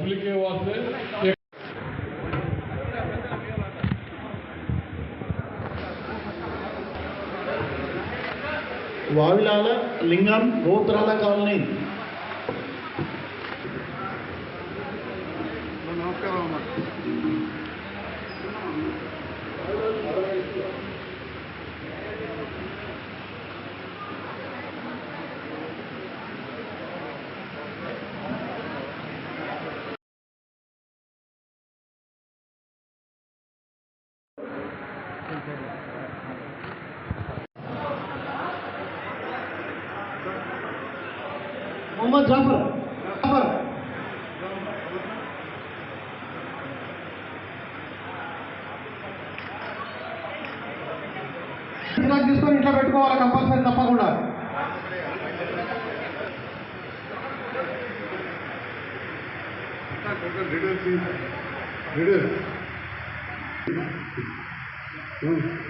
Public के वास्ते वाविलाल लिंगम गोत्राला कॉलोनी కాలనీ మొహమ్మద్ జాఫర్ జాఫర్ తీసుకొని ఇంట్లో పెట్టుకోవాలి కంపల్సరీ తప్పకుండా.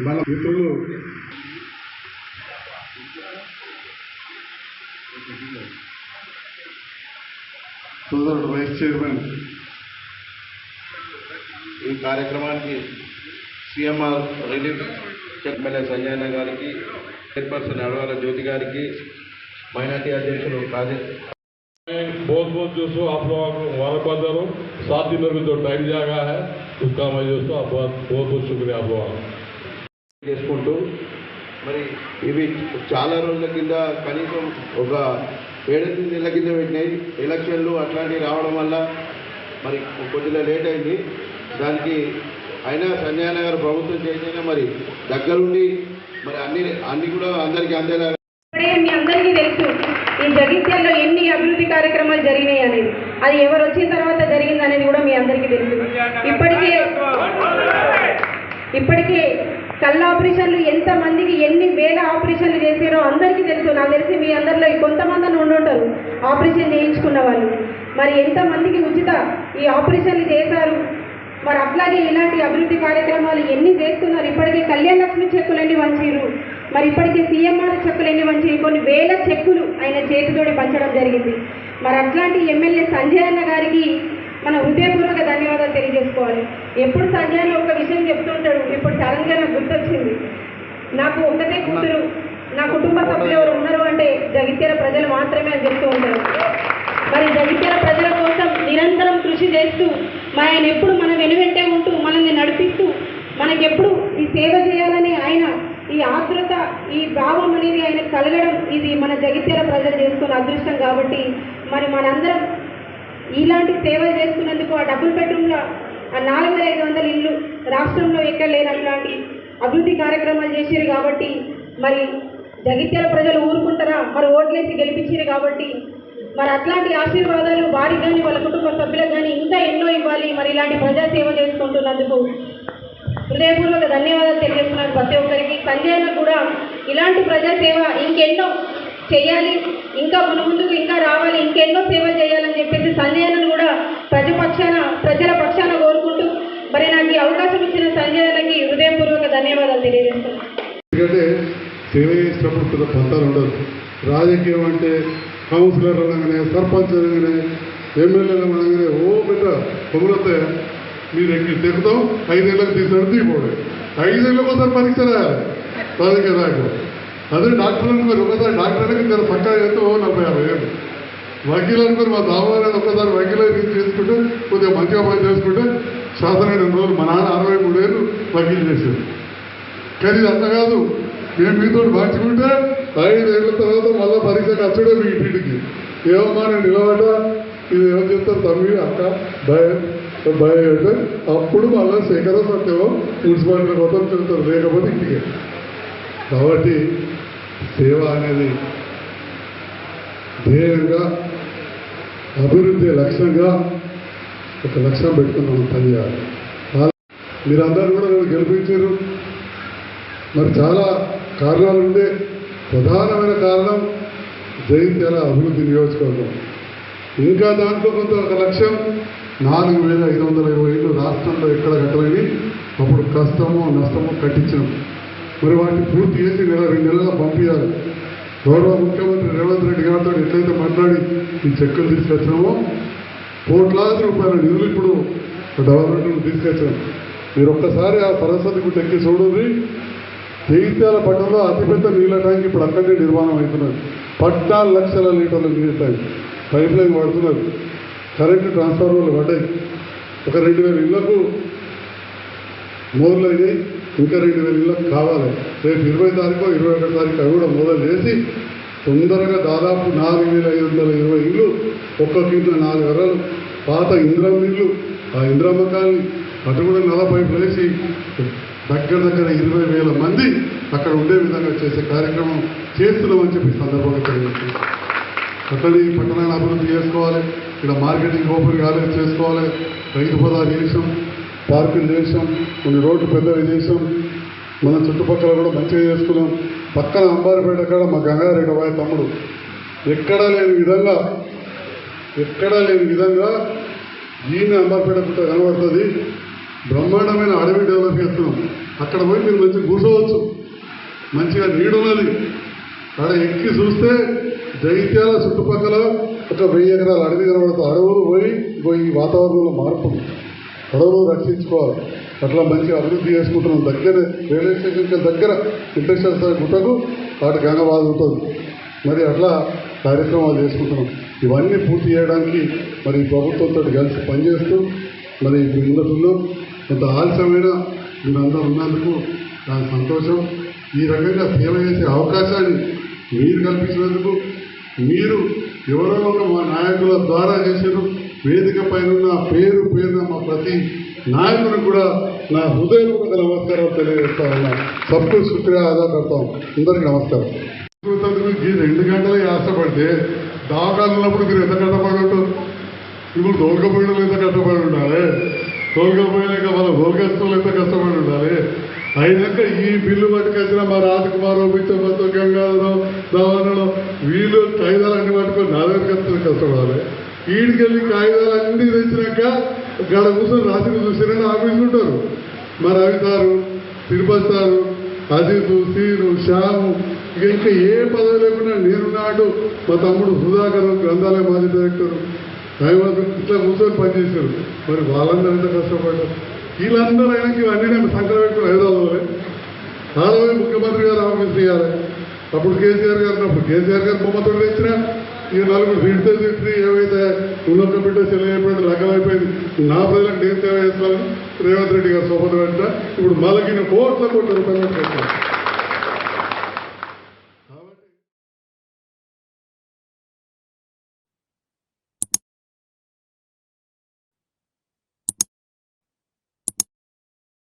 మన మిత్రులు సోదరుడు వైస్ చైర్మన్ ఈ కార్యక్రమానికి సిఎంఆర్ రిలీఫ్ ఎమ్మెల్యే సంజయన గారికి చైర్పర్సన్ అడవాల జ్యోతి గారికి మైనార్టీ అధ్యక్షులు కాజీ बहुत बहुत जो सो आप लोगों को मुबारकबाद दे रहा हूँ सात दिनों में जो टाइम दिया गया है उसका मैं जो सो आप बहुत बहुत बहुत शुक्रिया आप लोगों का చేసుకుంటూ మరి ఇవి చాలా రోజుల కింద కనీసం ఒక ఏడెనిమిది నెలల కింద పెట్టినాయి. ఎలక్షన్లు అట్లాంటివి రావడం వల్ల మరి కొద్దిగా లేట్ అయింది. దానికి అయినా సంజయ్ గారు ప్రభుత్వం చేసినా మరి దగ్గరుండి మరి అన్ని అన్ని కూడా అందరికీ అందేలా మీ అందరికీ తెలుసు ఈ జగిత్యాల్లో ఎన్ని అభివృద్ధి కార్యక్రమాలు జరిగినాయి అనేది. అది ఎవరు వచ్చిన తర్వాత జరిగింది అనేది కూడా మీ అందరికీ తెలుసు. ఇప్పటికే ఇప్పటికే కళ్ళ ఆపరేషన్లు ఎంత మందికి ఎన్ని వేల ఆపరేషన్లు చేసారో అందరికీ తెలుసు. నాకు తెలిసి మీ అందరిలో కొంతమంది ఉండుంటారు ఆపరేషన్ చేయించుకున్న వాళ్ళు. మరి ఎంతమందికి ఉచిత ఈ ఆపరేషన్లు చేశారు? మరి అట్లాగే ఇలాంటి అభివృద్ధి కార్యక్రమాలు ఎన్ని చేస్తున్నారు? ఇప్పటికే కళ్యాణ లక్ష్మి చెక్కులు ఎన్ని మరి ఇప్పటికే సీఎంఆర్ చెక్కులు ఎన్ని కొన్ని వేల చెక్కులు ఆయన చేతితోటి పంచడం జరిగింది. మరి అట్లాంటి ఎమ్మెల్యే సంజయ్ అన్న గారికి మన హృదయపూర్వక ధన్యవాదాలు తెలియజేసుకోవాలి. ఎప్పుడు సంజయ్ ఒక విషయం చెప్తుంటాడు ఇప్పుడు సడన్గా నాకు గుర్తొచ్చింది. నాకు ఒక్కతే కూతురు నా కుటుంబ సభ్యులు ఎవరు ఉన్నారు అంటే జగిత్యాల ప్రజలు మాత్రమే అని చెప్తూ ఉంటారు. మరి జగిత్యాల ప్రజల కోసం నిరంతరం కృషి చేస్తూ మరి ఆయన ఎప్పుడు మన వెనువెంటే ఉంటూ మనల్ని నడిపిస్తూ మనకెప్పుడు ఈ సేవ చేయాలని ఆయన ఈ ఆతృత ఈ భావం అనేది ఆయన కలగడం ఇది మన జగిత్యాల ప్రజలు చేసుకున్న అదృష్టం కాబట్టి మరి మనందరం ఇలాంటి సేవలు చేస్తున్నందుకు ఆ డబుల్ బెడ్రూమ్లో ఆ నాలుగు వేల ఐదు వందల ఇల్లు రాష్ట్రంలో ఎక్కడ లేని అలాంటి అభివృద్ధి కార్యక్రమాలు చేసారు కాబట్టి మరి జగిత్యాల ప్రజలు ఊరుకుంటారా? మరి ఓట్లేసి గెలిపించారు కాబట్టి మరి అట్లాంటి ఆశీర్వాదాలు వారికి కానీ వాళ్ళ కుటుంబ సభ్యులకు కానీ ఇంకా ఎన్నో ఇవ్వాలి. మరి ఇలాంటి ప్రజాసేవ చేసుకుంటున్నందుకు హృదయపూర్వక ధన్యవాదాలు తెలియజేస్తున్నాను ప్రతి ఒక్కరికి. సంజయ్ కూడా ఇలాంటి ప్రజాసేవ ఇంకెన్నో చేయాలి ఇంకా మన ముందుకు ఇంకా రావాలి ఇంకెన్నో సేవలు చేయాలని చెప్పేసి సంజయాలను కూడా ప్రజపక్షాన ప్రజల పక్షాన కోరుకుంటూ మరి నాకు ఈ అవకాశం ఇచ్చిన సంజయాలకి హృదయపూర్వక ధన్యవాదాలు తెలియజేస్తున్నాను. ఎందుకంటే సేవ చేసినప్పుడు పెద్ద ఉండదు. రాజకీయం అంటే కౌన్సిలర్ అనగానే సర్పంచ్ అనగానే ఎమ్మెల్యేలు అనగానే ఓ పెద్ద కొమ్మలతో మీరు ఎక్కి తెగుతాం ఐదేళ్ళకి తీసాడు దిగిపోవడం ఐదేళ్ళకి ఒకసారి పరీక్ష రాయాలి. రాజకీయ నాయకుడు అదే డాక్టర్ అనుకోరు ఒకసారి డాక్టర్ అనేది నేను పక్కా ఎంతో నలభై యాభై ఏళ్ళు. వకీలు అనుకోరు మా దావాలని ఒకసారి వకీలు రీచ్ చేసుకుంటే కొద్దిగా మంచిగా పని చేసుకుంటే శాసన రోజులు మా నాన్న అరవై మూడు ఏళ్ళు వకీలు చేశారు కానీ ఇది అట్లా కాదు. మేము మీతో మార్చుకుంటే ఐదేళ్ళ తర్వాత మళ్ళీ పరీక్షకు వచ్చాడే మీ ఇంటికి. ఏమమ్మా నేను నిలబడ్డ? ఇది ఏమో చెప్తారు? తమ్మి అక్క భయ భయ అంటే అప్పుడు మళ్ళీ శేఖర సత్యమో మున్సిపాలిటీ మొత్తం చెప్తారు. లేకపోతే ఇంటికి. కాబట్టి సేవ అనేది ధ్యేయంగా అభివృద్ధి లక్ష్యంగా ఒక లక్ష్యం పెట్టుకుని మనం పనిచేయాలి. మీరందరూ కూడా నన్ను గెలిపించారు. మరి చాలా కారణాలు ఉండే ప్రధానమైన కారణం జైత్యాల అభివృద్ధి నియోజకవర్గం. ఇంకా దాంట్లో కొంత ఒక లక్ష్యం నాలుగు వేల ఐదు వందల ఇరవై ఏళ్ళు రాష్ట్రంలో ఎక్కడ కట్టలేని అప్పుడు కష్టము నష్టము కట్టించాం మరి వాటిని పూర్తి చేసి నెల రెండు నెలల్లో పంపించాలి గౌరవ ముఖ్యమంత్రి రేవంత్ రెడ్డి గారితో ఎట్లయితే మాట్లాడి ఈ చెక్కులు తీసుకొచ్చినామో కోట్లాది రూపాయల నిధులు ఇప్పుడు డెవలప్మెంట్ తీసుకొచ్చాం. మీరు ఒక్కసారి ఆ సరస్వతి గుట్ట ఎక్కి చూడండి. జగిత్యాల పట్టణంలో అతిపెద్ద నీళ్ళ ట్యాంక్ ఇప్పుడు అక్కడే నిర్మాణం అవుతున్నది. పద్నాలుగు లక్షల లీటర్ల నీళ్ళ ట్యాంక్ పైప్ లైన్ పడుతున్నారు కరెంటు ట్రాన్స్ఫార్మర్లు పడ్డాయి. ఒక రెండు వేల ఇళ్ళకు మోర్లు అయినాయి. ఇంకా రెండు వేల ఇళ్ళకు కావాలి. రేపు ఇరవై తారీఖు ఇరవై ఒకటి తారీఖు అవి కూడా మొదలు చేసి తొందరగా దాదాపు నాలుగు వేల ఐదు వందల ఇరవై ఇళ్ళు ఒక్కొక్క ఇంట్లో నాలుగు ఎర్రలు పాత ఇంద్రమ్మ ఇళ్ళు ఆ ఇంద్రమ్మ కాలనీ అటు కూడా నలభై వేసి దగ్గర దగ్గర ఇరవై వేల మంది అక్కడ ఉండే విధంగా చేసే కార్యక్రమం చేస్తున్నామని చెప్పి సందర్భంగా తెలియజేస్తున్నాం. అట్లనే ఈ పట్టణాన్ని అభివృద్ధి చేసుకోవాలి. ఇక్కడ మార్కెటింగ్ ఓపెన్ కాలేదు చేసుకోవాలి. రైతు హోదా దేశం పార్కులు చేసాం కొన్ని రోడ్లు పెద్దవి చేసాం మన చుట్టుపక్కల కూడా మంచిగా చేసుకున్నాం. పక్కన అంబారిపేట కాడ మా గంగారెడ్డి బాయ్ తమ్ముడు. ఎక్కడా లేని విధంగా ఎక్కడా లేని విధంగా ఈయన అంబారిపేట పుట్ట కనబడుతుంది. బ్రహ్మాండమైన అడవి డెవలప్ చేస్తున్నాం. అక్కడ పోయి మీరు మంచిగా కూర్చోవచ్చు. మంచిగా నీడున్నది అక్కడ ఎక్కి చూస్తే దైత్యాల చుట్టుపక్కల ఒక వెయ్యి ఎకరాల అడవి కనబడుతుంది. అడవులు పోయి పోయి వాతావరణంలో మార్పు. అడవులు రక్షించుకోవాలి? అట్లా మంచిగా అభివృద్ధి చేసుకుంటున్నాం దగ్గర రైల్వే స్టేషన్కి దగ్గర ఇంటర్నేషనల్ సార్ గుట్టకు వాటి గంగబాధ ఉంటుంది మరి అట్లా కార్యక్రమాలు చేసుకుంటున్నాం. ఇవన్నీ పూర్తి చేయడానికి మరి ప్రభుత్వంతో కలిసి పనిచేస్తూ మరి ఇప్పుడు కొంత ఆలస్యమైన మీరందరూ ఉన్నందుకు నాకు సంతోషం. ఈ రకంగా సేవ చేసే అవకాశాన్ని మీరు కల్పించినందుకు మీరు ఎవరో ఒక మా నాయకుల ద్వారా చేసారు వేదిక పైన నా పేరు పేరున మా ప్రతి నాయకుడు కూడా నా హృదయపూర్వక నమస్కారాలు తెలియజేస్తా ఉన్నా. సబ్కు శుక్రియా అదా కడతాం అందరికీ నమస్కారం. ఈ రెండు గంటలు ఆశపడితే దావకాలు ఉన్నప్పుడు మీరు ఎంత కష్టపడి ఇప్పుడు దోల్కపోయిన ఎంత కష్టపడి ఉండాలి? తోలుకపోయినాక మన దోల్కేస్తులు ఎంత కష్టపడి ఉండాలి? అయినాక ఈ బిల్లు పట్టుకొచ్చిన మా రాజకుమారు పిచ్చమ్మతో గంగాధరం దావనలో వీళ్ళు టైదాలన్నీ పట్టుకొని నా దగ్గరికి వస్తుంది కష్టపడాలి. వీడికెళ్ళి కాగితాలన్నీ తెచ్చినాక గడ కూర్చొని రాత్రి చూసిరని ఆఫీసులు ఉంటారు. మరి అవి సారు తిరుపతి సారు అజిత్ సీను శ్యాము ఇక ఇంకా ఏ పదవి లేకుండా నేనున్నాడు. మా తమ్ముడు సుధాకర్ గ్రంథాలయ మాజీ డైరెక్టర్. దైవతం ఇట్లా కూర్చొని పనిచేశారు మరి వాళ్ళందరూ ఎంత కష్టపడ్డారు? వీళ్ళందరూ ఆయనకి ఇవన్నీ నేను సంకలం పెట్టుకుని హైదరాబాద్లోనే. ఆడవే ముఖ్యమంత్రి గారు ఆఫీస్ చేయాలి. అప్పుడు కేసీఆర్ గారు అప్పుడు కేసీఆర్ గారు బొమ్మతో తెచ్చినా ఈ నలుగురు తిడితే తిట్టి ఏమైతే ఉన్నొక్క బిడ్డ చెల్లైపోయింది లగ్గమైపోయింది నా ప్రజలకు నేను సేవ చేస్తానని రేవంత్ రెడ్డి గారు సోపత వెంట. ఇప్పుడు మళ్ళీ కోట్ల కోట్ల రూపాయలు పెట్టారు